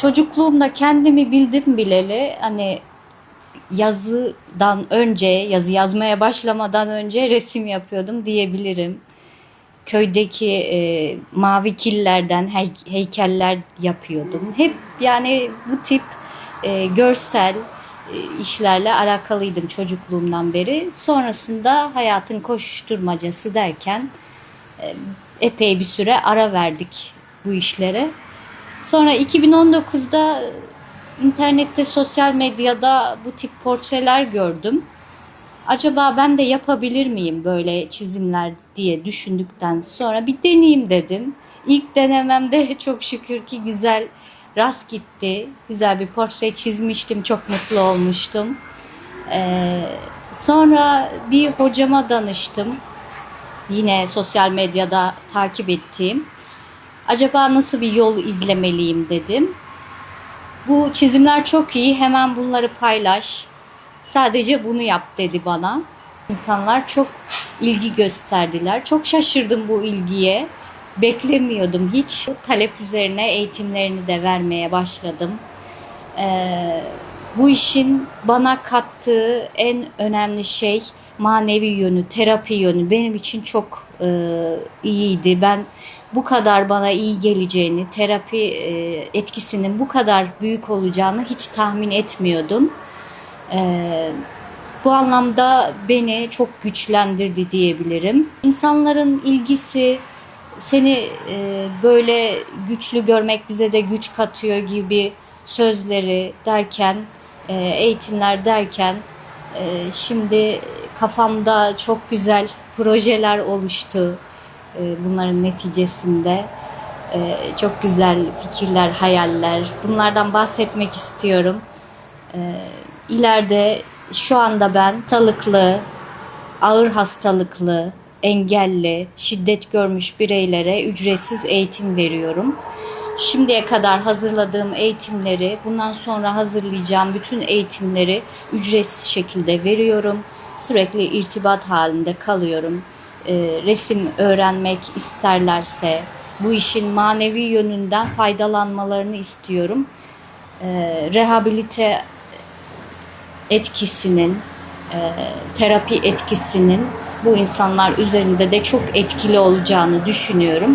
Çocukluğumda kendimi bildim bileli hani yazıdan önce, yazı yazmaya başlamadan önce resim yapıyordum diyebilirim. Köydeki e, mavi killerden hey- heykeller yapıyordum. Hep yani bu tip e, görsel e, işlerle alakalıydım çocukluğumdan beri. Sonrasında hayatın koşuşturmacası derken e, epey bir süre ara verdik bu işlere. Sonra 2019'da internette, sosyal medyada bu tip portreler gördüm. Acaba ben de yapabilir miyim böyle çizimler diye düşündükten sonra bir deneyeyim dedim. İlk denememde çok şükür ki güzel rast gitti. Güzel bir portre çizmiştim, çok mutlu olmuştum. Ee, sonra bir hocama danıştım. Yine sosyal medyada takip ettiğim. Acaba nasıl bir yol izlemeliyim dedim. Bu çizimler çok iyi. Hemen bunları paylaş. Sadece bunu yap dedi bana. İnsanlar çok ilgi gösterdiler. Çok şaşırdım bu ilgiye. Beklemiyordum hiç. Talep üzerine eğitimlerini de vermeye başladım. Ee, bu işin bana kattığı en önemli şey manevi yönü, terapi yönü benim için çok e, iyiydi. Ben bu kadar bana iyi geleceğini, terapi e, etkisinin bu kadar büyük olacağını hiç tahmin etmiyordum. Ee, bu anlamda beni çok güçlendirdi diyebilirim. İnsanların ilgisi, seni e, böyle güçlü görmek bize de güç katıyor gibi sözleri derken, e, eğitimler derken e, şimdi kafamda çok güzel projeler oluştu e, bunların neticesinde. E, çok güzel fikirler, hayaller. Bunlardan bahsetmek istiyorum. E, ileride şu anda ben hastalıklı, ağır hastalıklı, engelli, şiddet görmüş bireylere ücretsiz eğitim veriyorum. Şimdiye kadar hazırladığım eğitimleri, bundan sonra hazırlayacağım bütün eğitimleri ücretsiz şekilde veriyorum. Sürekli irtibat halinde kalıyorum. Ee, resim öğrenmek isterlerse bu işin manevi yönünden faydalanmalarını istiyorum. Ee, rehabilite etkisinin, e, terapi etkisinin bu insanlar üzerinde de çok etkili olacağını düşünüyorum.